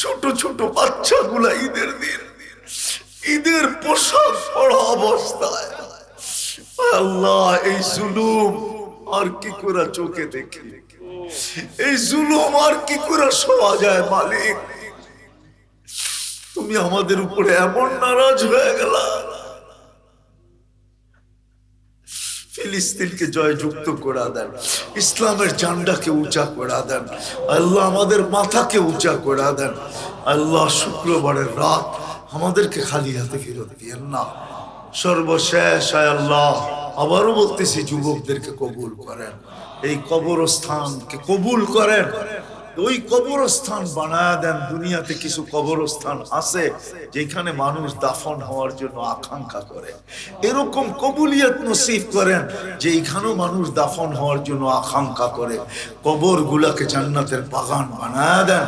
ছোট ছোট বাচ্চাগুলা ঈদের দিন, ঈদের পোশাক পরা অবস্থায়। এই জুলুম আর কি করে চোখে দেখি? এই জুলুম আর কি করে শোয়া যায়, মালিক? তুমি আমাদের উপরে এমন নারাজ হয়ে গেলা। ফিলিস্তিনকে জয়যুক্ত করে দেন, ইসলামের ঝান্ডাকে উঁচা করে দেন, আল্লাহ আমাদের মাথাকে উঁচা করে দেন। আল্লাহ শুক্রবারের রাত আমাদেরকে খালি হাতে ফেরত দিয়েন না। সর্বশেষ আয় আল্লাহ, আবারও বলতেছি, যুবকদেরকে কবুল করেন। এই কবরস্থানকে কবুল করেন। ওই কবরস্থান বানায় দেন, দুনিয়াতে কিছু কবরস্থান আছে যেখানে মানুষ দাফন হওয়ার জন্য আকাঙ্ক্ষা করে। এরকম কবুলিয়ত নসিব করেন যে এখানেও মানুষ দাফন হওয়ার জন্য আকাঙ্ক্ষা করে। কবর গুলাকে জান্নাতের বাগান বানায় দেন।